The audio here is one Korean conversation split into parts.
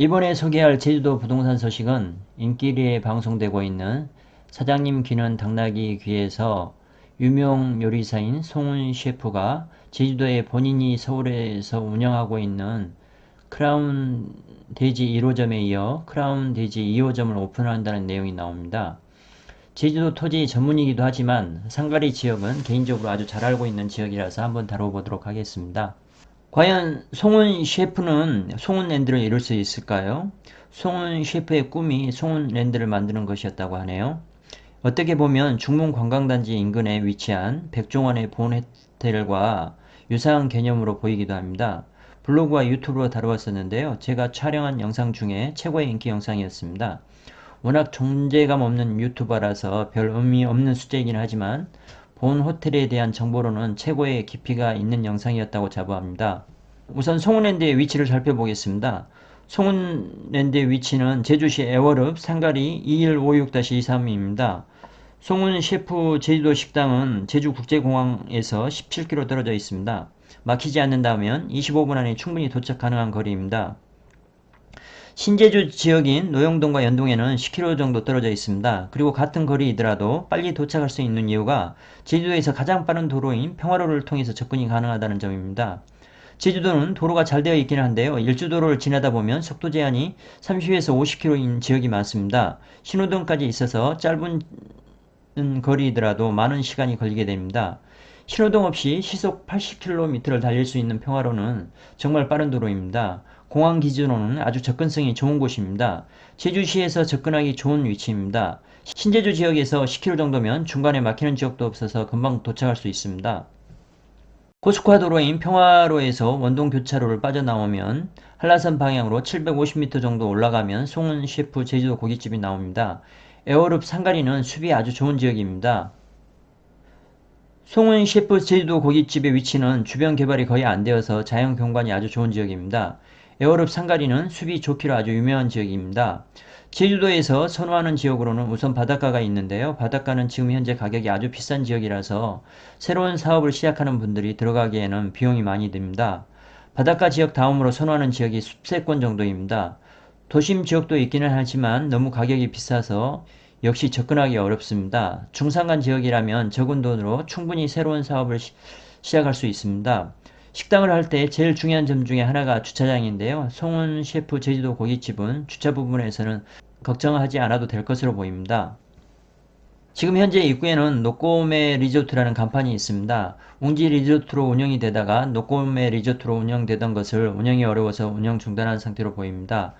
이번에 소개할 제주도 부동산 소식은 인기리에 방송되고 있는 사장님 귀는 당나귀 귀에서 유명 요리사인 송은 셰프가 제주도에 본인이 서울에서 운영하고 있는 크라운 돼지 1호점에 이어 크라운 돼지 2호점을 오픈한다는 내용이 나옵니다. 제주도 토지 전문이기도 하지만 상가리 지역은 개인적으로 아주 잘 알고 있는 지역이라서 한번 다뤄보도록 하겠습니다. 과연 송은 셰프는 송은 랜드를 이룰 수 있을까요? 송은 셰프의 꿈이 송은 랜드를 만드는 것이었다고 하네요. 어떻게 보면 중문 관광단지 인근에 위치한 백종원의 본 호텔과 유사한 개념으로 보이기도 합니다. 블로그와 유튜브로 다루었었는데요. 제가 촬영한 영상 중에 최고의 인기 영상이었습니다. 워낙 존재감 없는 유튜버라서 별 의미 없는 수제이긴 하지만 본 호텔에 대한 정보로는 최고의 깊이가 있는 영상이었다고 자부합니다. 우선 송은랜드의 위치를 살펴보겠습니다. 송은랜드의 위치는 제주시 애월읍 상가리 2156-23입니다. 송은 셰프 제주도 식당은 제주국제공항에서 17km 떨어져 있습니다. 막히지 않는다면 25분 안에 충분히 도착 가능한 거리입니다. 신제주 지역인 노영동과 연동에는 10km 정도 떨어져 있습니다. 그리고 같은 거리이더라도 빨리 도착할 수 있는 이유가 제주도에서 가장 빠른 도로인 평화로를 통해서 접근이 가능하다는 점입니다. 제주도는 도로가 잘 되어 있기는 한데요. 일주도로를 지나다 보면 속도 제한이 30에서 50km인 지역이 많습니다. 신호등까지 있어서 짧은 거리이더라도 많은 시간이 걸리게 됩니다. 신호등 없이 시속 80km를 달릴 수 있는 평화로는 정말 빠른 도로입니다. 공항 기준으로는 아주 접근성이 좋은 곳입니다. 제주시에서 접근하기 좋은 위치입니다. 신제주 지역에서 10km 정도면 중간에 막히는 지역도 없어서 금방 도착할 수 있습니다. 고속화 도로인 평화로에서 원동 교차로를 빠져나오면 한라산 방향으로 750m 정도 올라가면 송은 셰프 제주도 고깃집이 나옵니다. 에어룹 상가리는 숲이 아주 좋은 지역입니다. 송은 셰프 제주도 고깃집의 위치는 주변 개발이 거의 안 되어서 자연 경관이 아주 좋은 지역입니다. 에어룹 상가리는 숲이 좋기로 아주 유명한 지역입니다. 제주도에서 선호하는 지역으로는 우선 바닷가가 있는데요. 바닷가는 지금 현재 가격이 아주 비싼 지역이라서 새로운 사업을 시작하는 분들이 들어가기에는 비용이 많이 듭니다. 바닷가 지역 다음으로 선호하는 지역이 숲세권 정도입니다. 도심 지역도 있기는 하지만 너무 가격이 비싸서 역시 접근하기 어렵습니다. 중산간 지역이라면 적은 돈으로 충분히 새로운 사업을 시, 시작할 수 있습니다. 식당을 할 때 제일 중요한 점 중에 하나가 주차장인데요. 송은 셰프 제주도 고깃집은 주차 부분에서는 걱정하지 않아도 될 것으로 보입니다. 지금 현재 입구에는 노꼬메 리조트라는 간판이 있습니다. 웅지 리조트로 운영이 되다가 노꼬메 리조트로 운영되던 것을 운영이 어려워서 운영 중단한 상태로 보입니다.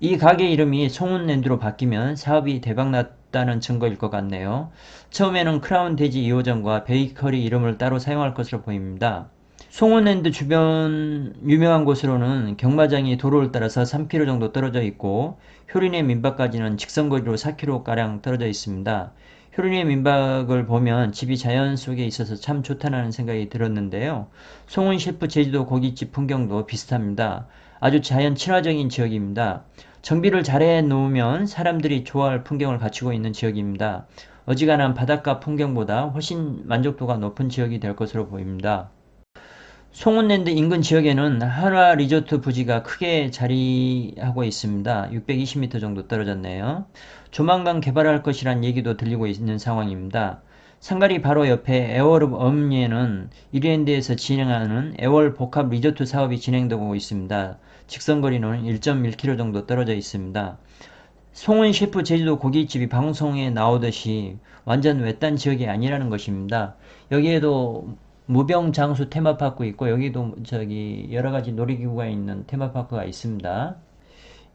이 가게 이름이 송은랜드로 바뀌면 사업이 대박났다는 증거일 것 같네요. 처음에는 크라운 돼지 2호점과 베이커리 이름을 따로 사용할 것으로 보입니다. 송원랜드 주변 유명한 곳으로는 경마장이 도로를 따라서 3km 정도 떨어져 있고 효린의 민박까지는 직선거리로 4km가량 떨어져 있습니다. 효린의 민박을 보면 집이 자연 속에 있어서 참 좋다는 생각이 들었는데요. 송은 셰프 제주도 고깃집 풍경도 비슷합니다. 아주 자연 친화적인 지역입니다. 정비를 잘해 놓으면 사람들이 좋아할 풍경을 갖추고 있는 지역입니다. 어지간한 바닷가 풍경보다 훨씬 만족도가 높은 지역이 될 것으로 보입니다. 송은랜드 인근 지역에는 한화 리조트 부지가 크게 자리하고 있습니다. 620m 정도 떨어졌네요. 조만간 개발할 것이란 얘기도 들리고 있는 상황입니다. 상가리 바로 옆에 에월읍 엄리에는 이랜드에서 진행하는 에월 복합 리조트 사업이 진행되고 있습니다. 직선거리는 1.1km 정도 떨어져 있습니다. 송은 셰프 제주도 고깃집이 방송에 나오듯이 완전 외딴 지역이 아니라는 것입니다. 여기에도 무병장수 테마파크 있고 여기도 저기 여러 가지 놀이기구가 있는 테마파크가 있습니다.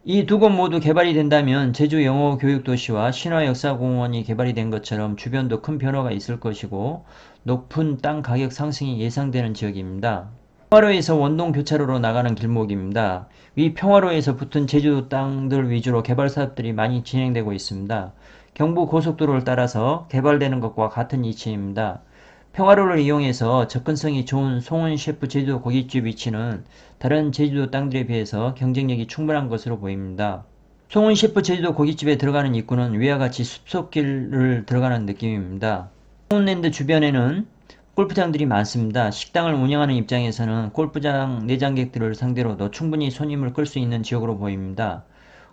이 두 곳 모두 개발이 된다면 제주 영어 교육 도시와 신화 역사공원이 개발이 된 것처럼 주변도 큰 변화가 있을 것이고 높은 땅 가격 상승이 예상되는 지역입니다. 평화로에서 원동 교차로로 나가는 길목입니다. 위 평화로에서 붙은 제주 땅들 위주로 개발 사업들이 많이 진행되고 있습니다. 경부 고속도로를 따라서 개발되는 것과 같은 위치입니다. 평화로를 이용해서 접근성이 좋은 송은 셰프 제주도 고깃집 위치는 다른 제주도 땅들에 비해서 경쟁력이 충분한 것으로 보입니다. 송은 셰프 제주도 고깃집에 들어가는 입구는 위와 같이 숲속길을 들어가는 느낌입니다. 송은랜드 주변에는 골프장들이 많습니다. 식당을 운영하는 입장에서는 골프장 내장객들을 상대로도 충분히 손님을 끌 수 있는 지역으로 보입니다.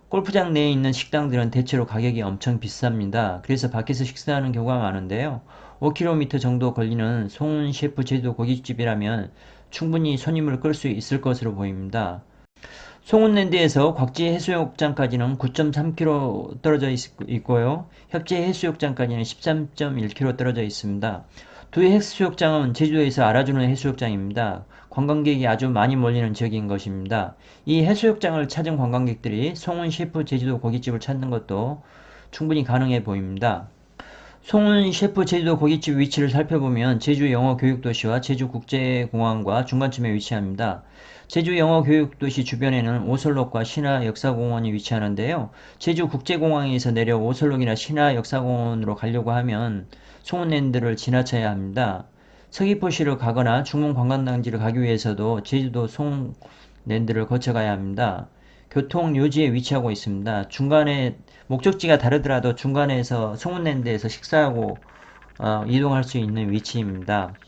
골프장 내에 있는 식당들은 대체로 가격이 엄청 비쌉니다. 그래서 밖에서 식사하는 경우가 많은데요. 5km 정도 걸리는 송은 셰프 제주도 고깃집이라면 충분히 손님을 끌 수 있을 것으로 보입니다. 송은랜드에서 곽지 해수욕장까지는 9.3km 떨어져 있, 고요 협재 해수욕장까지는 13.1km 떨어져 있습니다. 두 해수욕장은 제주도에서 알아주는 해수욕장입니다. 관광객이 아주 많이 몰리는 지역인 것입니다. 이 해수욕장을 찾은 관광객들이 송은 셰프 제주도 고깃집을 찾는 것도 충분히 가능해 보입니다. 송은 셰프 제주도 고깃집 위치를 살펴보면 제주 영어 교육도시와 제주국제공항과 중간쯤에 위치합니다. 제주 영어 교육도시 주변에는 오설록과 신화 역사공원이 위치하는데요. 제주 국제공항에서 내려 오설록이나 신화 역사공원으로 가려고 하면 송은랜드를 지나쳐야 합니다. 서귀포시를 가거나 중문 관광단지를 가기 위해서도 제주도 송은랜드를 거쳐가야 합니다. 교통 요지에 위치하고 있습니다. 중간에 목적지가 다르더라도 중간에서 송은랜드에서 식사하고 어, 이동할 수 있는 위치입니다.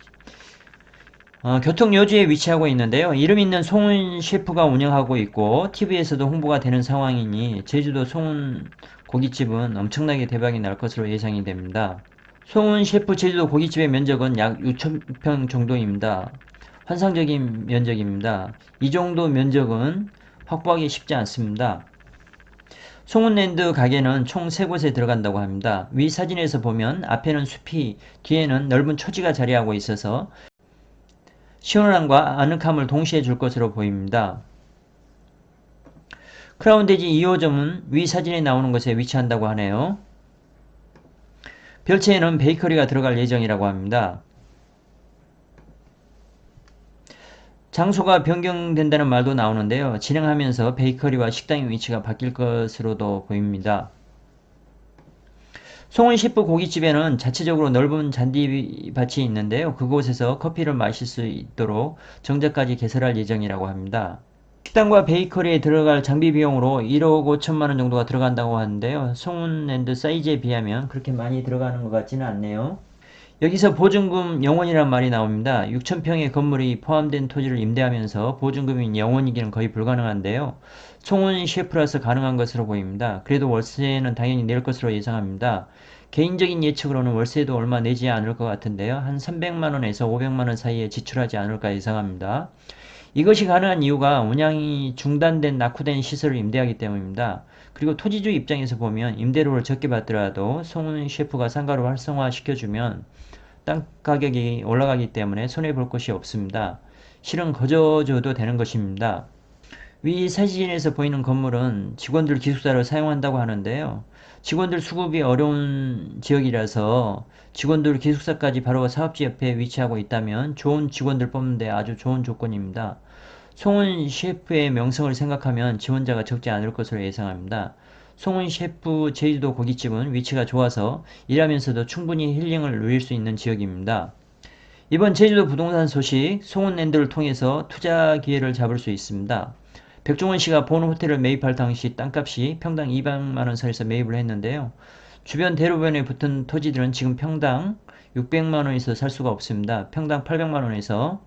어, 교통 요지에 위치하고 있는데요. 이름 있는 송은 셰프가 운영하고 있고 TV에서도 홍보가 되는 상황이니 제주도 송은 고깃집은 엄청나게 대박이 날 것으로 예상이 됩니다. 송은 셰프 제주도 고깃집의 면적은 약 6천평 정도입니다. 환상적인 면적입니다. 이 정도 면적은 확보하기 쉽지 않습니다. 송은랜드 가게는 총 3곳에 들어간다고 합니다. 위 사진에서 보면 앞에는 숲이 뒤에는 넓은 초지가 자리하고 있어서 시원함과 아늑함을 동시에 줄 것으로 보입니다. 크라운 대지 2호점은 위 사진에 나오는 곳에 위치한다고 하네요. 별채에는 베이커리가 들어갈 예정이라고 합니다. 장소가 변경된다는 말도 나오는데요. 진행하면서 베이커리와 식당의 위치가 바뀔 것으로도 보입니다. 송은 셰프 고깃집에는 자체적으로 넓은 잔디밭이 있는데요. 그곳에서 커피를 마실 수 있도록 정자까지 개설할 예정이라고 합니다. 식당과 베이커리에 들어갈 장비 비용으로 1억 5천만 원 정도가 들어간다고 하는데요. 송은랜드 사이즈에 비하면 그렇게 많이 들어가는 것 같지는 않네요. 여기서 보증금 영원이란 말이 나옵니다. 6천평의 건물이 포함된 토지를 임대하면서 보증금이 영원이기는 거의 불가능한데요. 총은 셰프라서 가능한 것으로 보입니다. 그래도 월세는 당연히 낼 것으로 예상합니다. 개인적인 예측으로는 월세도 얼마 내지 않을 것 같은데요. 한 300만원에서 500만원 사이에 지출하지 않을까 예상합니다. 이것이 가능한 이유가 운양이 중단된 낙후된 시설을 임대하기 때문입니다. 그리고 토지주 입장에서 보면 임대료를 적게 받더라도 송은 셰프가 상가로 활성화 시켜주면 땅 가격이 올라가기 때문에 손해볼 것이 없습니다. 실은 거저줘도 되는 것입니다. 위 사진에서 보이는 건물은 직원들 기숙사를 사용한다고 하는데요. 직원들 수급이 어려운 지역이라서 직원들 기숙사까지 바로 사업지 옆에 위치하고 있다면 좋은 직원들 뽑는데 아주 좋은 조건입니다. 송은 셰프의 명성을 생각하면 지원자가 적지 않을 것으로 예상합니다. 송은 셰프 제주도 고깃집은 위치가 좋아서 일하면서도 충분히 힐링을 누릴 수 있는 지역입니다. 이번 제주도 부동산 소식 송은랜드를 통해서 투자 기회를 잡을 수 있습니다. 백종원 씨가 본 호텔을 매입할 당시 땅값이 평당 200만원 선에서 매입을 했는데요. 주변 대로변에 붙은 토지들은 지금 평당 600만원에서 살 수가 없습니다. 평당 800만원에서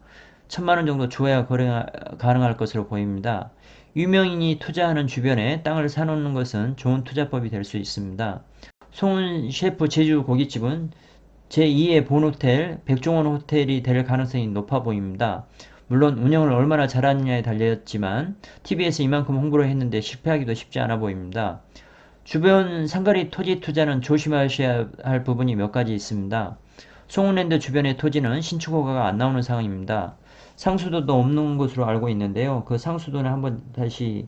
1000만원 정도 줘야 거래 가능할 것으로 보입니다. 유명인이 투자하는 주변에 땅을 사놓는 것은 좋은 투자법이 될 수 있습니다. 송은 셰프 제주 고깃집은 제2의 본호텔 백종원 호텔이 될 가능성이 높아 보입니다. 물론 운영을 얼마나 잘하느냐에 달렸지만 TV에서 이만큼 홍보를 했는데 실패하기도 쉽지 않아 보입니다. 주변 상가리 토지 투자는 조심하셔야 할 부분이 몇 가지 있습니다. 송은랜드 주변의 토지는 신축 허가가 안 나오는 상황입니다. 상수도도 없는 것으로 알고 있는데요. 그 상수도는 한번 다시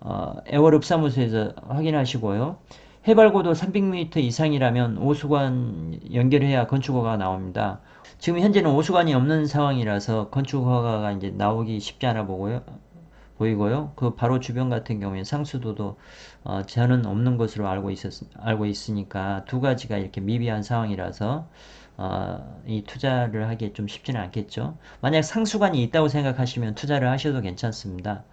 어, 에어럽 사무소에서 확인하시고요. 해발고도 300m 이상이라면 오수관 연결해야 건축허가 나옵니다. 지금 현재는 오수관이 없는 상황이라서 건축허가가 이제 나오기 쉽지 않아 보고요. 보이고요. 그 바로 주변 같은 경우에 상수도도 어, 저는 없는 것으로 알고 있었 알고 있으니까 두 가지가 이렇게 미비한 상황이라서 어, 이 투자를 하기에 좀 쉽지는 않겠죠. 만약 상수관이 있다고 생각하시면 투자를 하셔도 괜찮습니다.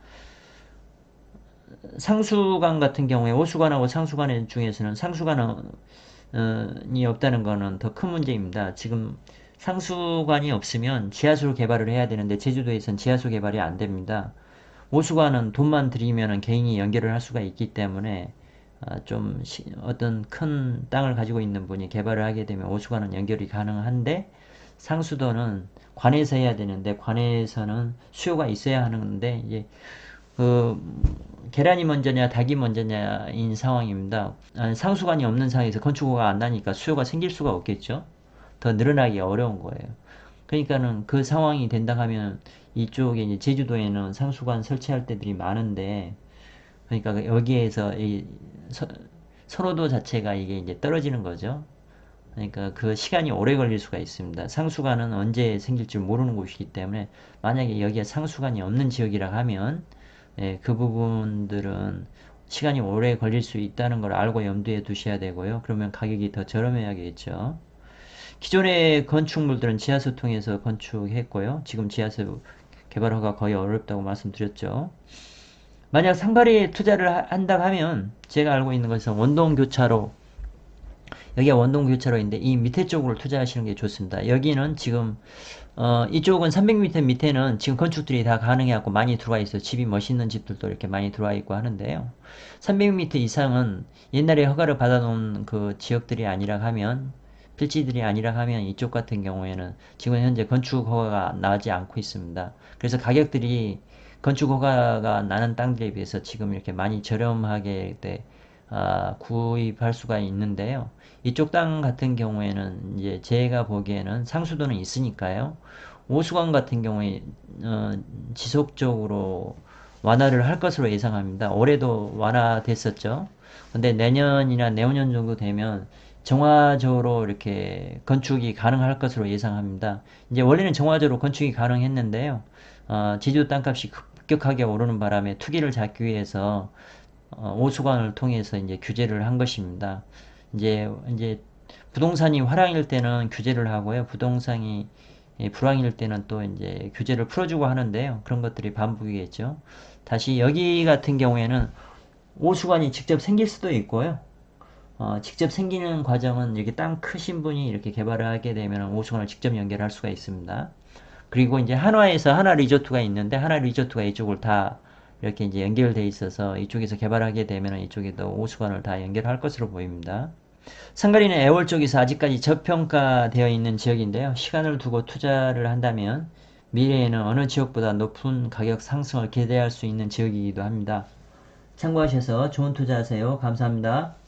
상수관 같은 경우에 오수관하고 상수관 중에서는 상수관이 없다는 것은 더 큰 문제입니다. 지금 상수관이 없으면 지하수 개발을 해야 되는데 제주도에선 지하수 개발이 안 됩니다. 오수관은 돈만 들이면 개인이 연결을 할 수가 있기 때문에 아, 좀 시- 어떤 큰 땅을 가지고 있는 분이 개발을 하게 되면 오수관은 연결이 가능한데 상수도는 관에서 해야 되는데 관에서는 수요가 있어야 하는데 이제 그 계란이 먼저냐 닭이 먼저냐인 상황입니다. 아, 상수관이 없는 상황에서 건축허가 안 나니까 수요가 생길 수가 없겠죠. 더 늘어나기 어려운 거예요. 그러니까는 그 상황이 된다 하면 이쪽에 이제 제주도에는 상수관 설치할 때들이 많은데 그러니까 여기에서 이 서- 선호도 자체가 이게 이제 떨어지는 거죠. 그러니까 그 시간이 오래 걸릴 수가 있습니다. 상수관은 언제 생길지 모르는 곳이기 때문에 만약에 여기에 상수관이 없는 지역이라 하면 예, 그 부분들은 시간이 오래 걸릴 수 있다는 걸 알고 염두에 두셔야 되고요. 그러면 가격이 더 저렴해야겠죠. 기존의 건축물들은 지하수 통해서 건축했고요. 지금 지하수 개발 허가 거의 어렵다고 말씀드렸죠. 만약 상발이 투자를 하- 한다 하면 제가 알고 있는 것은 원동 교차로 여기가 원동 교차로인데 이 밑에 쪽으로 투자하시는 게 좋습니다. 여기는 지금 어, 이쪽은 300m 밑에는 지금 건축들이 다 가능해갖고 많이 들어와 있어요. 집이 멋있는 집들도 이렇게 많이 들어와 있고 하는데요. 300m 이상은 옛날에 허가를 받아놓은 그 지역들이 아니라 하면 필지들이 아니라 하면 이쪽 같은 경우에는 지금 현재 건축 허가가 나지 않고 있습니다. 그래서 가격들이 건축 허가가 나는 땅들에 비해서 지금 이렇게 많이 저렴하게 돼, 아, 구입할 수가 있는데요. 이쪽 땅 같은 경우에는 이제 제가 보기에는 상수도는 있으니까요. 오수관 같은 경우에 어, 지속적으로 완화를 할 것으로 예상합니다. 올해도 완화됐었죠. 근데 내년이나 내후년 정도 되면 정화적으로 이렇게 건축이 가능할 것으로 예상합니다. 이제 원래는 정화적으로 건축이 가능했는데요. 어, 제주도 땅값이 급격하게 오르는 바람에 투기를 잡기 위해서 어, 오수관을 통해서 이제 규제를 한 것입니다. 이제 이제 부동산이 화랑일 때는 규제를 하고요. 부동산이 예, 불황일 때는 또 이제 규제를 풀어주고 하는데요. 그런 것들이 반복이겠죠. 다시 여기 같은 경우에는 오수관이 직접 생길 수도 있고요. 어, 직접 생기는 과정은 이렇게 땅 크신 분이 이렇게 개발을 하게 되면 오수관을 직접 연결할 수가 있습니다. 그리고 이제 한화에서 한화 리조트가 있는데 한화 리조트가 이쪽을 다 이렇게 이제 연결돼 있어서 이쪽에서 개발하게 되면 이쪽에도 오수관을 다 연결할 것으로 보입니다. 상가리는 애월 쪽에서 아직까지 저평가되어 있는 지역인데요. 시간을 두고 투자를 한다면 미래에는 어느 지역보다 높은 가격 상승을 기대할 수 있는 지역이기도 합니다. 참고하셔서 좋은 투자하세요. 감사합니다.